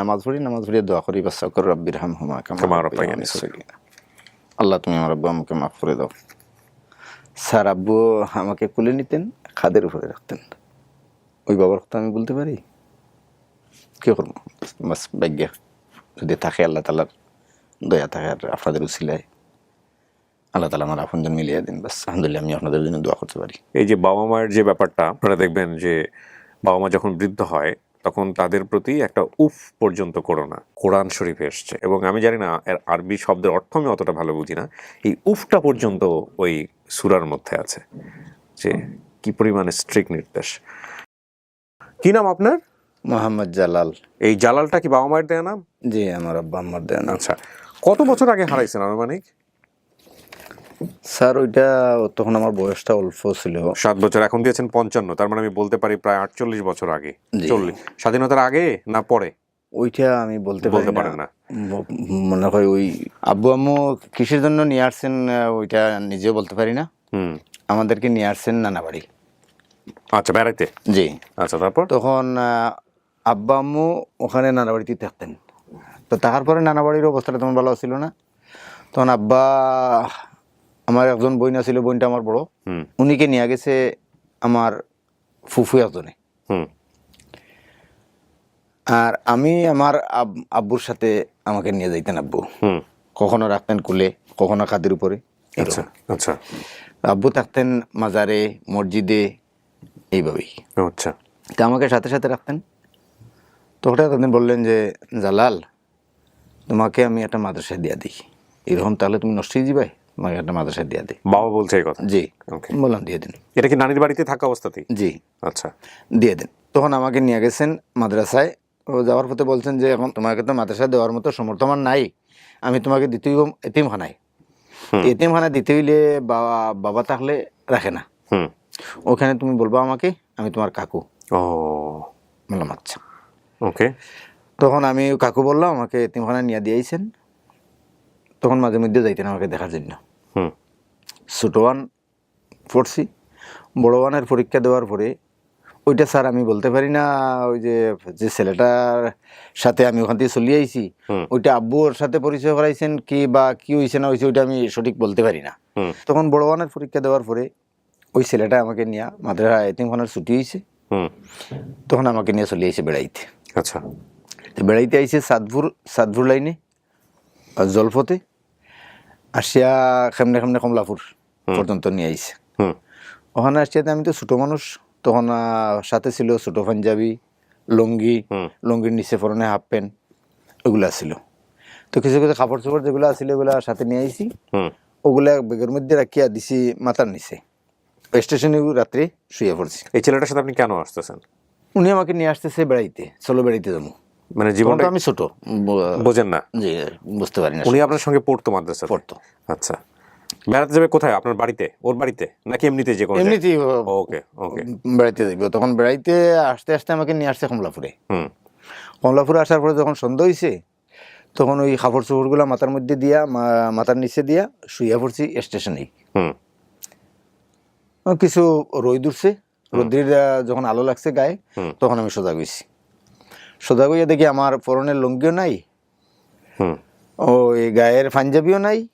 নামাজ পড়ি নামাজ পড়িয়ে দোয়া করি বাচ্চা করে রব্বির হাম হুমা কামা। আল্লাহ তুমি আমার আব্বু আমাকে মাফ করে দাও। স্যার আব্বু আমাকে কুলে নিতেন খাদের উপরে রাখতেন। ওই বাবার কথা আমি বলতে পারি? কি করব? বাস ভাগ্য যদি থাকে আল্লাহ তালার দয়া থাকে আর আপনাদের উচিলায় আল্লাহ তালা আমার আপনজন মিলিয়ে দিন বাস আলহামদুলিল্লাহ আমি আপনাদের জন্য দোয়া করতে পারি। এই যে বাবা মায়ের যে ব্যাপারটা আপনারা দেখবেন যে বাবা মা যখন বৃদ্ধ হয় তখন তাদের প্রতি একটা উফ পর্যন্ত করো না। কোরআন শরীফে এসছে। এবং আমি জানি না এর আরবি শব্দের অর্থ আমি অতটা ভালো বুঝি না। এই উফটা পর্যন্ত ওই সুরার মধ্যে আছে যে কি পরিমাণে স্ট্রিক্ট নির্দেশ। কি নাম আপনার? মোহাম্মদ জালাল। এই জালালটা কি বাবা মায়ের দেয়া নাম? জি আমার আব্বা আমার দেন আচ্ছা কত বছর আগে হারাইছেন আনুমানিক? স্যার ওইটা তখন আমার বয়সটা অল্প ছিল। সাত বছর এখন দিয়েছেন পঞ্চান্ন তার মানে আমি বলতে পারি প্রায় আটচল্লিশ বছর আগে। চল্লিশ স্বাধীনতার আগে না পরে? ওইটা আমি বলতে বলতে পারি না। মনে হয় ওই আব্বু আম্মু কিসের জন্য নিয়ে আসছেন ওইটা নিজেও বলতে পারি না। হুম। আমাদেরকে নিয়ে আসছেন নানা বাড়ি আচ্ছা বেড়াইতে? জি। আচ্ছা তারপর? তখন আব্বা আম্মু ওখানে নানা বাড়িতেই থাকতেন। তো তারপরে পরে নানা বাড়ির অবস্থাটা তেমন ভালো ছিল না। তখন আব্বা আমার একজন বোন ছিল বোনটা আমার বড়। হুম। উনিকে নিয়ে গেছে আমার ফুফু একজনে। হুম। আর আমি আমার আব- আব্বুর সাথে আমাকে নিয়ে যাইতেন আব্বু। হুম। কখনো রাখতেন কুলে কখনো খাদের উপরে। আচ্ছা আচ্ছা। আব্বু থাকতেন মাজারে মসজিদে এইভাবেই। আচ্ছা। তা আমাকে সাথে সাথে রাখতেন। তো হঠাৎ বললেন যে জালাল তোমাকে আমি একটা মাদ্রাসায় দিয়া দিই। এরকম তাহলে তুমি নষ্ট হয়ে তোমাকে একটা মাদ্রাসায় দিয়া দিই বাবা বলছে এই কথা? জি। বললাম দিয়ে দিন। এটা কি নানির বাড়িতে থাকা অবস্থাতেই? জি। আচ্ছা। দিয়ে দেন। তখন আমাকে নিয়ে গেছেন মাদ্রাসায়। ও যাওয়ার পথে বলছেন যে এখন তোমাকে তো মাদ্রাসায় দেওয়ার মতো সমর্থ আমার নাই। আমি তোমাকে দিতে এতিমখানায়। হুম। এতিমখানায় দিতে হইলে বাবা বাবা থাকলে রাখে না। হুম। ওখানে তুমি বলবা আমাকে আমি তোমার কাকু। ও। বললাম আচ্ছা। ওকে তখন আমি কাকু বললাম আমাকে এতিমখানায় নিয়ে দিয়েছেন। তখন মাঝে মধ্যে যাইতেন আমাকে দেখার জন্য। হুম। ছোটো ওয়ান পড়ছি বড় ওয়ানের পরীক্ষা দেওয়ার পরে ওইটা স্যার আমি বলতে পারি না ওই যে যে ছেলেটার সাথে আমি ওখান থেকে চলে আইছি। ওইটা আব্বুর সাথে পরিচয় করাইছেন কি বা কি হয়েছে না হয়েছে ওইটা আমি সঠিক বলতে পারি না। তখন বড় ওয়ানের পরীক্ষা দেওয়ার পরে ওই ছেলেটা আমাকে নিয়ে মাদ্রাসা এতিমখানার ছুটি হয়েছে তখন আমাকে নিয়ে চলে আইছে বেড়াইতে। আচ্ছা। তো বেড়াইতে আইছে সাতপুর সাতপুর লাইনে জলপথে। আসিয়া খেমনে খেমনে কমলাপুর পর্যন্ত নিয়ে আইছে। ওখানে আসিয়াতে আমি তো ছোটো মানুষ তখন সাথে ছিল ছোটো পাঞ্জাবি লুঙ্গি। লুঙ্গির নিচে পরনে হাফ প্যান্ট ওগুলা ছিল। তো কিছু কিছু কাপড় চোপড় যেগুলো ছিল ওগুলা সাথে নিয়ে আইছি। হুম। ওগুলা বেগের মধ্যে রাখিয়া দিছি মাথার নিচে। স্টেশনে রাত্রে শুয়ে পড়ছি। এই ছেলেটার সাথে আপনি কেন আসতেছেন? উনি আমাকে নিয়ে আসতেছে বেড়াইতে চলো বেড়াইতে যাব। মানে জীবনটা আমি ছোট। বোঝেন না। জি বুঝতে পারি না উনি আপনার সঙ্গে পড়তো মাদ্রাসা পড়তো। আচ্ছা। বেড়াতে যাবে কোথায়? আপনার বাড়িতে? ওর বাড়িতে? নাকি এমনিতে যে কোনো? এমনিতেই ওকে ওকে। বেড়াইতে যাইব। তখন বেড়াইতে আসতে আসতে আমাকে নিয়ে আসছে কমলাপুরে। হুম। কমলাপুরে আসার পরে যখন সন্ধ্যা হয়েছে তখন ওই কাপড় চোপড়গুলো মাথার মধ্যে দিয়া মাথার নিচে দিয়া শুইয়া পড়ছি স্টেশনেই। হুম। কিছু রই দূরছে রোদ্রির যখন আলো লাগছে গায়ে তখন আমি সোজা গেছি। সোজা গইয়া দেখি আমার পরনের লুঙ্গিও নাই। হুম। ও এই গায়ের পাঞ্জাবিও নাই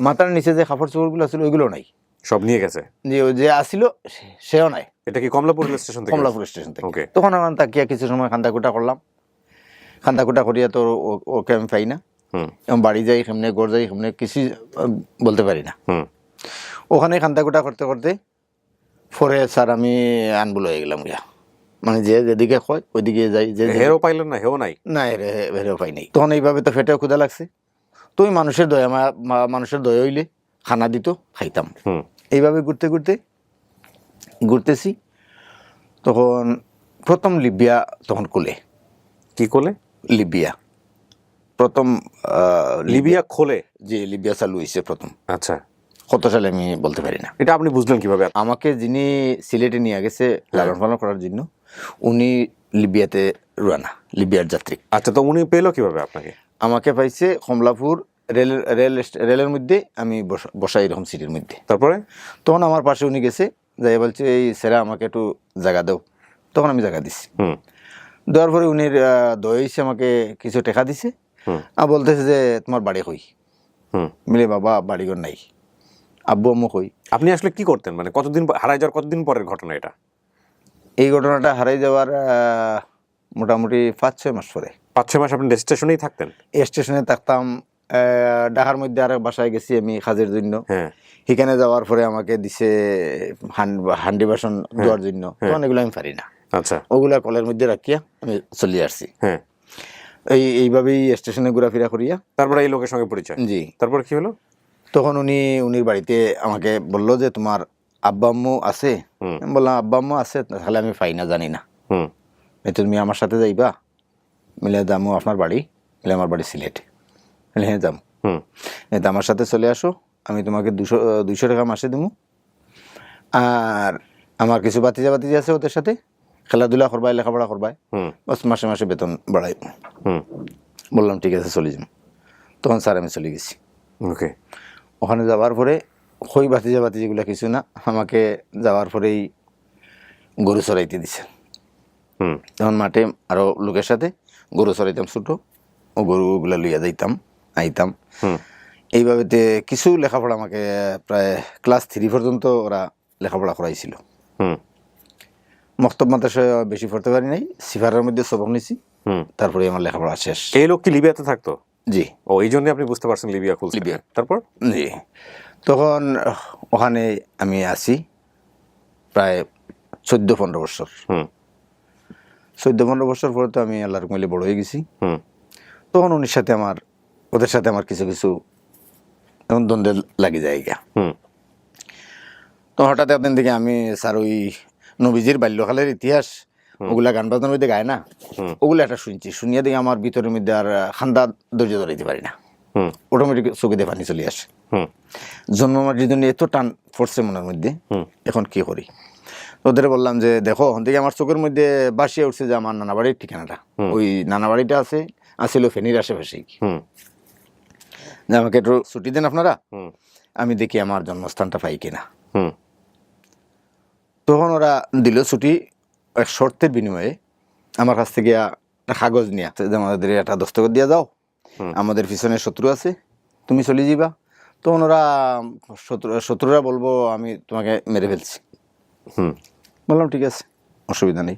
মাথার নিচে যে কাপড় চোপড়গুলো ছিল ওইগুলো নাই। সব নিয়ে গেছে? যে ও যে আসিল সেও নাই। এটা কি কমলাপুর স্টেশন থেকে? কমলাপুর স্টেশন থেকে। ওকে। তখন আমার তাকিয়া কিছু সময় খান্দাকুটা করলাম। খান্দাকুটা করিয়া তো ও- ওকে আমি পাই না। বাড়ি যাই সামনে গড় যাই সামনে কিছু বলতে পারি না। হুম। ওখানে খান্দাকুটা করতে করতে পরে স্যার আমি আনবুল হয়ে গেলাম গিয়া। মানে যে যেদিকে হয় ওইদিকে যাই যে হেরো পাইলেন না হেও নাই? না বেরো পাই নাই। তখন এইভাবে তো ফেটেও ক্ষুদা লাগছে। তো ওই মানুষের দয়া মানুষের দয়া হইলে খানা দিত খাইতাম। হুম। এইভাবে ঘুরতে ঘুরতে ঘুরতেছি তখন প্রথম লিবিয়া তখন কুলে। কি করলে লিবিয়া। প্রথম লিবিয়া খোলে? যে লিবিয়া চালু হয়েছে প্রথম। আচ্ছা। কত সালে আমি বলতে পারি না। এটা আপনি বুঝলেন কীভাবে? আমাকে যিনি সিলেটে নিয়ে গেছে লালন পালন করার জন্য উনি লিবিয়াতে রুয়ানা লিবিয়ার যাত্রী। আচ্ছা তো উনি পেল কীভাবে আপনাকে? আমাকে পাইছে কমলাপুর রেল রেল রেলের মধ্যে আমি বসা- এরকম সিটির মধ্যে। তারপরে? তখন আমার পাশে উনি গেছে যাই বলছে এই স্যারা আমাকে একটু জায়গা দাও। তখন আমি জায়গা দিছি। দেওয়ার পরে উনি দইছে আমাকে কিছু টাকা দিছে। আর বলতেছে যে তোমার বাড়ি কই? হুম। মিলে বাবা বাড়িঘর নাই। আব্বু আম্মু কই? আপনি আসলে কি করতেন? মানে কতদিন হারায় যাওয়ার কতদিন পরের ঘটনা এটা? এই ঘটনাটা হারাই যাওয়ার মোটামুটি পাঁচ ছয় মাস পরে। পাঁচ ছয় মাস আপনি স্টেশনেই থাকতেন? এই স্টেশনে থাকতাম ঢাকার মধ্যে আরেক বাসায় গেছি আমি কাজের জন্য। হ্যাঁ। সেখানে যাওয়ার পরে আমাকে দিছে হান্ডি বাসন দেওয়ার জন্য। তখন এগুলো আমি পারি না। আচ্ছা। ওগুলা কলের মধ্যে রাখিয়া আমি চলে আসছি। হ্যাঁ। এই এইভাবেই স্টেশনে ঘোরাফেরা করিয়া। তারপরে এই লোকের সঙ্গে পরিচয়? জি। তারপর কি হলো? তখন উনি উনির বাড়িতে আমাকে বলল যে তোমার আব্বা আম্মু আছে আমি বললাম আব্বা আম্মু আছে তাহলে আমি পাই না জানি না। তুমি আমার সাথে যাইবা মিলে দামু আপনার বাড়ি মিলে আমার বাড়ি সিলেট। মিলে হ্যাঁ যাম। হুম। এই তো আমার সাথে চলে আসো আমি তোমাকে দুশো দুইশো টাকা মাসে দেবো আর আমার কিছু বাতিজা বাতিজা আছে ওদের সাথে? খেলাধুলা করবাই লেখাপড়া করবাই। হুম। বাস মাসে মাসে বেতন বাড়াই। হুম। বললাম ঠিক আছে চলে যাম। তখন স্যার আমি চলে গেছি। ওকে। ওখানে যাওয়ার পরে খই বাতিজা বাতিজিগুলো কিছু না আমাকে যাওয়ার পরেই গরু চড়াইতে দিছে। হুম। তখন মাঠে আরও লোকের সাথে গরু চড়াইতাম ছোটো ও গরুগুলো লইয়া যাইতাম আইতাম। এইভাবেতে কিছু লেখাপড়া আমাকে প্রায় ক্লাস থ্রি পর্যন্ত ওরা লেখাপড়া করাইছিল। হুম। মক্তব মাদ্রাসায় বেশি পড়তে পারি নাই সিফারের মধ্যে সবক নিছি। হুম। তারপরে আমার লেখাপড়া শেষ। এই লোক কি লিবিয়াতে থাকতো? জি। ও এই জন্য আপনি বুঝতে পারছেন লিবিয়া খুলছে। লিবিয়া। তারপর? জি। তখন ওখানে আমি আছি প্রায় চোদ্দ পনেরো বছর। হুম। চোদ্দ পনেরো বছর পরে তো আমি আল্লাহর মিলে বড় হয়ে গেছি। হুম। তখন উনির সাথে আমার ওদের সাথে আমার কিছু কিছু এমন দ্বন্দ্বে লাগে যায় হুম। তো হঠাৎ একদিন থেকে আমি স্যার ওই নবীজির বাল্যকালের ইতিহাস ওগুলা গান বাজনার মধ্যে গায় না। ওগুলো একটা শুনছি। শুনিয়া দেখি আমার ভিতরের মধ্যে আর খান্দা ধৈর্য ধরাইতে পারি না। অটোমেটিক চোখে দিয়ে পানি চলে আসে। হুম। জন্ম মাটির জন্য এত টান পড়ছে মনের মধ্যে এখন কি করি? ওদের বললাম যে দেখো ওখান থেকে আমার চোখের মধ্যে বাসিয়ে উঠছে যে আমার নানা বাড়ির ঠিকানাটা। ওই নানা বাড়িটা আছে আসিল ফেনীর আশেপাশেই হুম। যে আমাকে একটু ছুটি দেন আপনারা। আমি দেখি আমার জন্মস্থানটা পাই কিনা। হুম। তখন ওরা দিল ছুটি এক শর্তের বিনিময়ে। আমার কাছ থেকে একটা কাগজ নিয়ে যে আমাদের একটা দস্তখত দিয়ে হুম। আমাদের পিছনে শত্রু আছে তুমি চলে যাবা তো ওনারা শত্রু শত্রুরা বলব আমি তোমাকে মেরে ফেলছি। হুম। বললাম ঠিক আছে অসুবিধা নেই।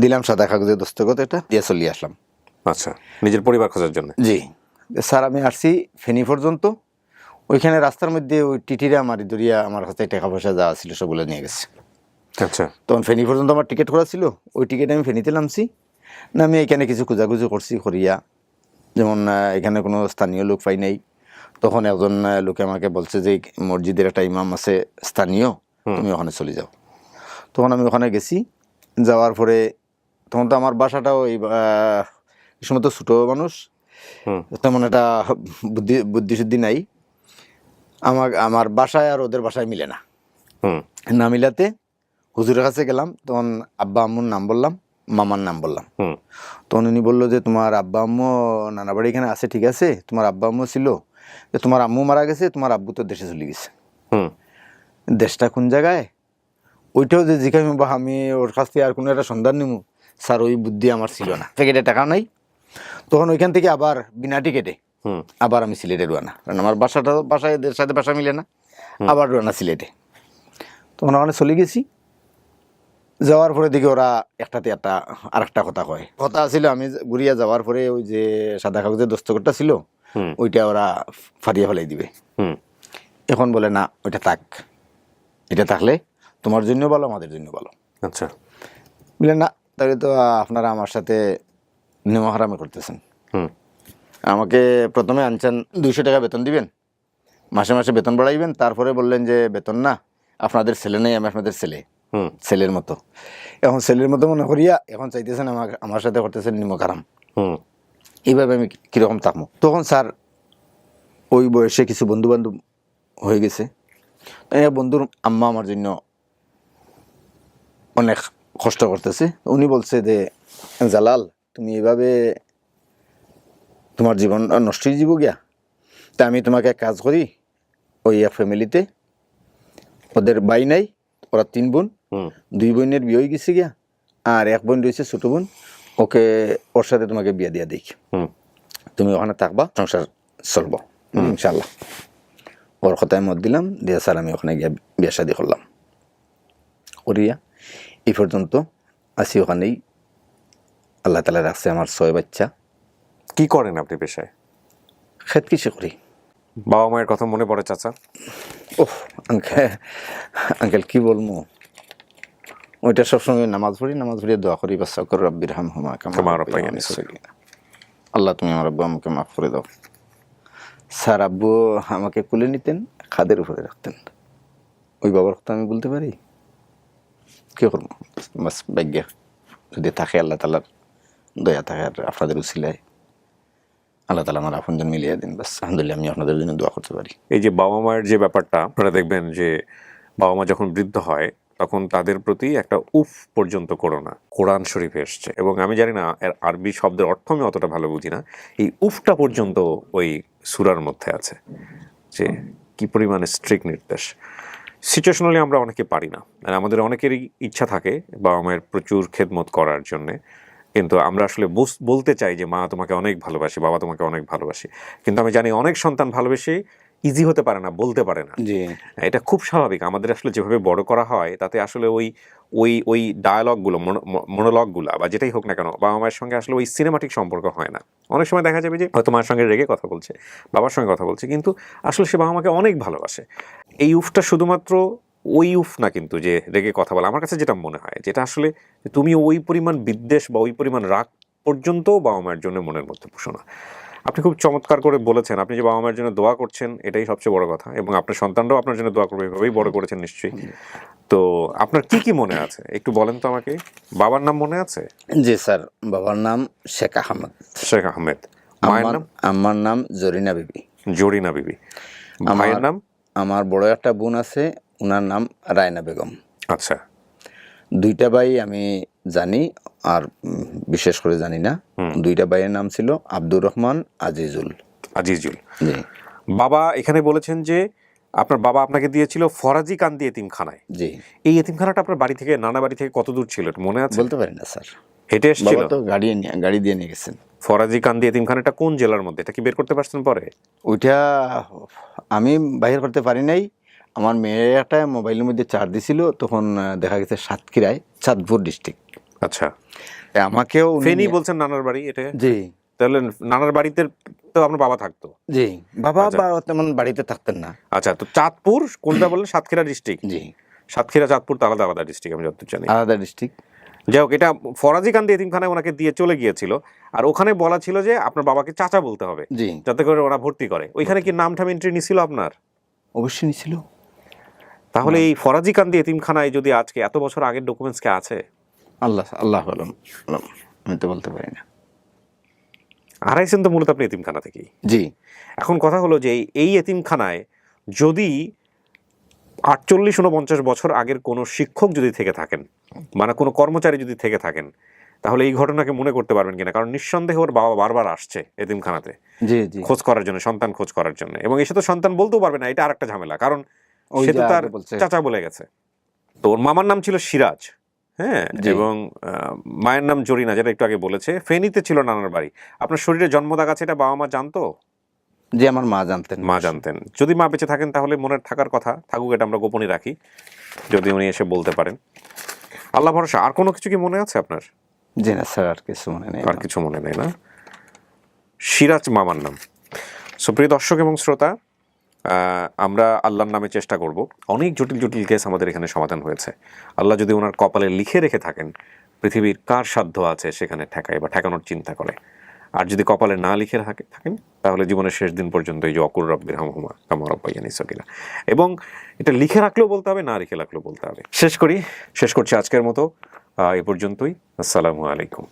দিলাম সাদা কাগজের দস্তখত এটা দিয়ে চলিয়ে আসলাম। আচ্ছা নিজের পরিবার খোঁজার জন্য? জি। স্যার আমি আসছি ফেনী পর্যন্ত। ওইখানে রাস্তার মধ্যে ওই টিটিরা আমার দরিয়া আমার হাতে টাকা পয়সা যা ছিল সবগুলো নিয়ে গেছে। আচ্ছা। তখন ফেনী পর্যন্ত আমার টিকিট করা ছিল ওই টিকিট আমি ফেনীতে নামছি। না আমি এখানে কিছু খোঁজাখুঁজি করছি করিয়া যেমন এখানে কোনো স্থানীয় লোক পাই নাই। তখন একজন লোকে আমাকে বলছে যে মসজিদের একটা ইমাম আছে স্থানীয় তুমি ওখানে চলে যাও। তখন আমি ওখানে গেছি। যাওয়ার পরে তখন তো আমার বাসাটাও এই সময় তো ছোটো মানুষ। তেমন একটা বুদ্ধি বুদ্ধিশুদ্ধি নাই। আমার আমার বাসায় আর ওদের বাসায় মিলে না। না মিলাতে হুজুরের কাছে গেলাম। তখন আব্বা আম্মুর নাম বললাম। মামার নাম বললাম। তখন উনি বলল যে তোমার আব্বা আম্মু নানা বাড়ি এখানে আছে ঠিক আছে? তোমার আব্বা আম্মু ছিল। যে তোমার আম্মু মারা গেছে তোমার আব্বু তো দেশে চলে গেছে। হুম। দেশটা কোন জায়গায়? ওইটাও যে জিজ্ঞাসা বা আমি ওর কাছ থেকে আর কোনো একটা সন্ধান নিমু স্যার ওই বুদ্ধি আমার ছিল না। প্যাকেটে টাকা নাই। তখন ওইখান থেকে আবার বিনা টিকেটে হুম। আবার আমি সিলেটে রোয়ানা কারণ আমার বাসাটা বাসায় সাথে বাসা মিলে না। আবার রোয়ানা সিলেটে। তখন ওখানে চলে গেছি। যাওয়ার পরে দেখি ওরা একটাতে একটা আর একটা কথা কয়। কথা ছিল আমি ঘুরিয়া যাওয়ার পরে ওই যে সাদা কাগজের দস্তকরটা ছিল হুম। ওইটা ওরা ফাটিয়ে ফেলাই দিবে। হুম। এখন বলে না ওইটা থাক। এটা থাকলে তোমার জন্য ভালো আমাদের জন্য ভালো। আচ্ছা। বলে না তাহলে তো আপনারা আমার সাথে নেমহারামি করতেছেন। হুম। আমাকে প্রথমে আনছেন দুইশো টাকা বেতন দিবেন। মাসে মাসে বেতন বাড়াইবেন তারপরে বললেন যে বেতন না আপনাদের ছেলে নেই আমি আপনাদের ছেলে। হুম ছেলের মতো। এখন ছেলের মতো মনে করিয়া এখন চাইতেছেন আমার আমার সাথে করতেছেন নিমক আরাম হুম। এইভাবে আমি কীরকম থাকব? তখন স্যার ওই বয়সে কিছু বন্ধু বান্ধব হয়ে গেছে। বন্ধুর আম্মা আমার জন্য অনেক কষ্ট করতেছে। উনি বলছে যে জালাল তুমি এভাবে তোমার জীবন নষ্ট হয়ে যাব গিয়া। তা আমি তোমাকে এক কাজ করি ওই এক ফ্যামিলিতে ওদের বাই নাই ওরা তিন বোন দুই বোনের বিয়ে হয়ে গেছে গিয়া আর এক বোন রয়েছে ছোট বোন ওকে ওর সাথে তোমাকে বিয়ে দিয়ে দিই তুমি ওখানে থাকবা সংসার চলবো ইনশাল্লাহ ওর কথায় মত দিলাম দিয়ে স্যার আমি ওখানে গিয়ে বিয়ে শাদি করলাম। করিয়া এই পর্যন্ত আসি ওখানেই। আল্লাহ তালা রাখছে আমার ছয় বাচ্চা। কি করেন আপনি পেশায়? খেত কিছু করি। বাবা মায়ের কথা মনে পড়ে চাচা? ওহ আঙ্কেল আঙ্কেল কি বলব? ওইটা সবসময় নামাজ পড়ি নামাজ পড়িয়ে দোয়া করি বাচ্চা কর রব্বির হাম হুমা। আল্লাহ তুমি আমার আব্বু আমাকে মাফ করে দাও। স্যার আব্বু আমাকে কুলে নিতেন খাদের উপরে রাখতেন। ওই বাবার কথা আমি বলতে পারি? কি করব? বাস ভাগ্য যদি থাকে আল্লাহ তালার দয়া থাকে আর আপনাদের উচিলায় আল্লাহ তালা আমার আপনজন মিলিয়ে দিন। বাস আলহামদুলিল্লাহ আমি আপনাদের জন্য দোয়া করতে পারি। এই যে বাবা মায়ের যে ব্যাপারটা আপনারা দেখবেন যে বাবা মা যখন বৃদ্ধ হয় তখন তাদের প্রতি একটা উফ পর্যন্ত করো না। কোরআন শরীফে এসছে। এবং আমি জানি না এর আরবি শব্দের অর্থ আমি অতটা ভালো বুঝি না। এই উফটা পর্যন্ত ওই সুরার মধ্যে আছে যে কি পরিমাণে স্ট্রিক নির্দেশ। সিচুয়েশনালি আমরা অনেকে পারি না। আর আমাদের অনেকেরই ইচ্ছা থাকে বাবা মায়ের প্রচুর খেদমত করার জন্যে। কিন্তু আমরা আসলে বলতে চাই যে মা তোমাকে অনেক ভালোবাসি, বাবা তোমাকে অনেক ভালোবাসি। কিন্তু আমি জানি অনেক সন্তান ভালোবেসে ইজি হতে পারে না বলতে পারে না। এটা খুব স্বাভাবিক। আমাদের আসলে যেভাবে বড় করা হয় তাতে আসলে ওই ওই ওই ডায়ালগগুলো মনোলগগুলো বা যেটাই হোক না কেন বাবা মায়ের সঙ্গে আসলে ওই সিনেমাটিক সম্পর্ক হয় না। অনেক সময় দেখা যাবে যে হয়তো মায়ের সঙ্গে রেগে কথা বলছে বাবার সঙ্গে কথা বলছে কিন্তু আসলে সে বাবা মাকে অনেক ভালোবাসে। এই উফটা শুধুমাত্র ওই উফ না কিন্তু যে রেগে কথা বলা আমার কাছে যেটা মনে হয় যেটা আসলে তুমি ওই পরিমাণ বিদ্বেষ বা ওই পরিমাণ রাগ পর্যন্ত বাবা মায়ের জন্য মনের মধ্যে পোষো না। আপনি খুব চমৎকার করে বলেছেন। আপনি যে বাবা মায়ের জন্য দোয়া করছেন এটাই সবচেয়ে বড় কথা এবং আপনার সন্তানরাও আপনার জন্য দোয়া করবে এভাবেই বড় করেছেন নিশ্চয়ই। তো আপনার কি কি মনে আছে? একটু বলেন তো আমাকে। বাবার নাম মনে আছে? জি স্যার বাবার নাম শেখ আহমেদ। শেখ আহমেদ। মায়ের আমার নাম? আমার নাম জরিনা বিবি। জরিনা বিবি। ভাইয়ের নাম? আমার বড় একটা বোন আছে ওনার নাম রায়না বেগম। আচ্ছা। দুইটা ভাই আমি জানি আর বিশেষ করে জানি না। দুইটা ভাইয়ের নাম ছিল আব্দুর রহমান আজিজুল। আজিজুল। জি। বাবা এখানে বলেছেন যে আপনার বাবা আপনাকে দিয়েছিল ফরাজি কান্দি এতিমখানায়। জি। এই এতিমখানাটা আপনার বাড়ি থেকে নানা বাড়ি থেকে কত দূর ছিল? মনে আছে? বলতে পারি না স্যার। হেঁটে এসেছিল? তো গাড়ি নিয়ে গাড়ি দিয়ে নিয়ে গেছেন। ফরাজি কান্দি এতিমখানাটা কোন জেলার মধ্যে? এটা কি বের করতে পারছেন পরে? ওইটা আমি বাহির করতে পারি নাই। আমার মেয়ে একটা মোবাইলের মধ্যে চার্জ দিছিল তখন দেখা গেছে সাতক্ষীরায় চাঁদপুর ডিস্ট্রিক্ট আচ্ছা। আমাকেও ফেনি বলছেন নানার বাড়ি এটা? জি। তাহলে নানার বাড়িতে তো আপনার বাবা থাকতো? জি। বাবা আচ্ছা। বা তেমন বাড়িতে থাকতেন না। আচ্ছা তো চাঁদপুর কোনটা বললেন সাতক্ষীরা ডিস্ট্রিক্ট? জি। সাতক্ষীরা চাঁদপুর তো আলাদা আলাদা ডিস্ট্রিক্ট আমি যতদূর জানি। আলাদা ডিস্ট্রিক্ট। যাই হোক এটা ফরাজি কান্দি এতিমখানায় ওনাকে দিয়ে চলে গিয়েছিল। আর ওখানে বলা ছিল যে আপনার বাবাকে চাচা বলতে হবে। জি। যাতে করে ওরা ভর্তি করে। ওইখানে কি নাম ঠাম এন্ট্রি নিছিল আপনার? অবশ্যই নিছিল। তাহলে এই ফরাজি কান্দি এতিমখানায় যদি আজকে এত বছর আগের ডকুমেন্টস কে আছে? আল্লাহ আল্লাহ আলম আলম। আমি তো বলতে পারি না। হারাইছেন তো মূলত আপনি এতিমখানা থেকেই। জি। এখন কথা হলো যে এই- এতিমখানায় যদি আটচল্লিশ উনপঞ্চাশ বছর আগের কোনো শিক্ষক যদি থেকে থাকেন মানে কোনো কর্মচারী যদি থেকে থাকেন তাহলে এই ঘটনাকে মনে করতে পারবেন কিনা? কারণ নিঃসন্দেহে ওর বাবা বারবার আসছে এতিমখানাতে। জি জি। খোঁজ করার জন্য সন্তান খোঁজ করার জন্য। এবং এসে তো সন্তান বলতেও পারবে না এটা আরেকটা ঝামেলা। কারণ সে তো তার চাচা বলে গেছে। তো ওর মামার নাম ছিল সিরাজ। হ্যাঁ। এবং মায়ের নাম জরিনা যেটা একটু আগে বলেছে ফেনীতে ছিল নানার বাড়ি। আপনার শরীরে জন্মদাগ আছে এটা বাবা মা জানতো? যে আমার মা জানতেন। মা জানতেন। যদি মা বেঁচে থাকেন তাহলে মনের থাকার কথা থাকুক এটা আমরা গোপনে রাখি যদি উনি এসে বলতে পারেন। আল্লাহ ভরসা আর কোনো কিছু কি মনে আছে আপনার? জি না স্যার আর কিছু মনে নেই আর কিছু মনে নেই না। সিরাজ মামার নাম। সুপ্রিয় দর্শক এবং শ্রোতা আমরা আল্লাহর নামে চেষ্টা করব। অনেক জটিল জটিল কেস আমাদের এখানে সমাধান হয়েছে। আল্লাহ যদি ওনার কপালে লিখে রেখে থাকেন, পৃথিবীর কার সাধ্য আছে সেখানে ঠেকায় বা ঠেকানোর চিন্তা করে। আর যদি কপালে না লিখে থাকে, থাকেন, তাহলে জীবনের শেষ দিন পর্যন্ত এই যে অকুর রব্বির হামহুমা, কামা রব্বাইয়ানি সকিরা এবং এটা লিখে রাখলেও বলতে হবে, না লিখে রাখলেও বলতে হবে। শেষ করি, শেষ করছি আজকের মতো। এ পর্যন্তই। আসসালামু আলাইকুম।